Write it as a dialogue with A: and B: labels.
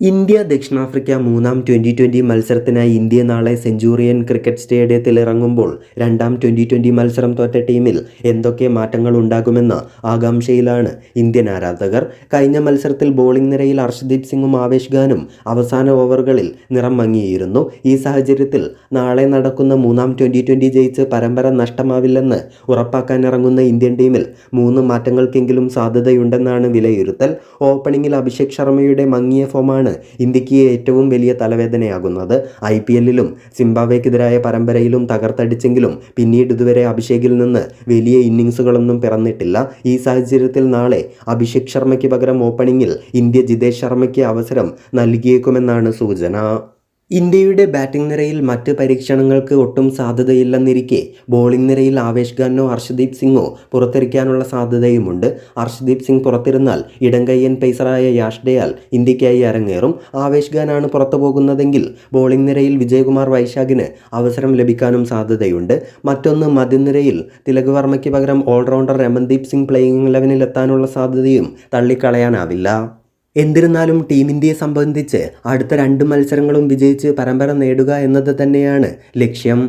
A: India ദക്ഷിണാഫ്രിക്ക മൂന്നാം twenty twenty മത്സരത്തിനായി ഇന്ത്യ നാളെ സെഞ്ചുറിയൻ ക്രിക്കറ്റ് സ്റ്റേഡിയത്തിൽ ഇറങ്ങുമ്പോൾ രണ്ടാം ട്വന്റി ട്വന്റി മത്സരം തോറ്റ ടീമിൽ എന്തൊക്കെ മാറ്റങ്ങൾ ഉണ്ടാകുമെന്ന ആകാംക്ഷയിലാണ് ഇന്ത്യൻ ആരാധകർ. കഴിഞ്ഞ മത്സരത്തിൽ ബോളിംഗ് നിരയിൽ അർഷദീപ് സിംഗും ആവേശ് ഖാനും അവസാന ഓവറുകളിൽ നിറം മങ്ങിയിരുന്നു. ഈ സാഹചര്യത്തിൽ നാളെ നടക്കുന്ന മൂന്നാം ട്വന്റി ട്വന്റി ജയിച്ച് പരമ്പര നഷ്ടമാവില്ലെന്ന് ഉറപ്പാക്കാൻ ഇറങ്ങുന്ന ഇന്ത്യൻ ടീമിൽ മൂന്ന് മാറ്റങ്ങൾക്കെങ്കിലും സാധ്യതയുണ്ടെന്നാണ് വിലയിരുത്തൽ. ഓപ്പണിംഗിൽ അഭിഷേക് ശർമ്മയുടെ മങ്ങിയ ഫോമാണ് ഇന്ത്യയ്ക്ക് ഏറ്റവും വലിയ തലവേദനയാകുന്നത് ഐ പി എല്ലിലും സിംബാബ്വേക്കെതിരായ പരമ്പരയിലും തകർത്തടിച്ചെങ്കിലും പിന്നീട് ഇതുവരെ അഭിഷേകിൽ നിന്ന് വലിയ ഇന്നിങ്സുകളൊന്നും പിറന്നിട്ടില്ല. ഈ സാഹചര്യത്തിൽ നാളെ അഭിഷേക് ശർമ്മയ്ക്ക് പകരം ഓപ്പണിംഗിൽ ഇന്ത്യ ജിതേഷ് ശർമ്മയ്ക്ക് അവസരം നൽകിയേക്കുമെന്നാണ് സൂചന. ഇന്ത്യയുടെ ബാറ്റിംഗ് നിരയിൽ മറ്റ് പരീക്ഷണങ്ങൾക്ക് ഒട്ടും സാധ്യതയില്ലെന്നിരിക്കെ ബോളിംഗ് നിരയിൽ ആവേശ് ഖാനോ ഹർഷദീപ് സിംഗോ പുറത്തിരിക്കാനുള്ള സാധ്യതയുമുണ്ട്. ഹർഷദീപ് സിംഗ് പുറത്തിരുന്നാൽ ഇടങ്കയ്യൻ പേസറായ യാഷ് ഡയാൽ ഇന്ത്യക്കായി അരങ്ങേറും. ആവേശ് ഖാനാണ് പുറത്തു പോകുന്നതെങ്കിൽ ബോളിംഗ് നിരയിൽ വിജയകുമാർ വൈശാഖിന് അവസരം ലഭിക്കാനും സാധ്യതയുണ്ട്. മറ്റൊന്ന് മധ്യനിരയിൽ തിലക് വർമ്മയ്ക്ക് പകരം ഓൾറൗണ്ടർ രമൻദീപ് സിംഗ് പ്ലേയിങ് ലെവനിലെത്താനുള്ള സാധ്യതയും തള്ളിക്കളയാനാവില്ല. എന്നിരുന്നാലും ടീം ഇന്ത്യയെ സംബന്ധിച്ച് അടുത്ത രണ്ട് മത്സരങ്ങളും വിജയിച്ച് പരമ്പര നേടുക എന്നത് തന്നെയാണ് ലക്ഷ്യം.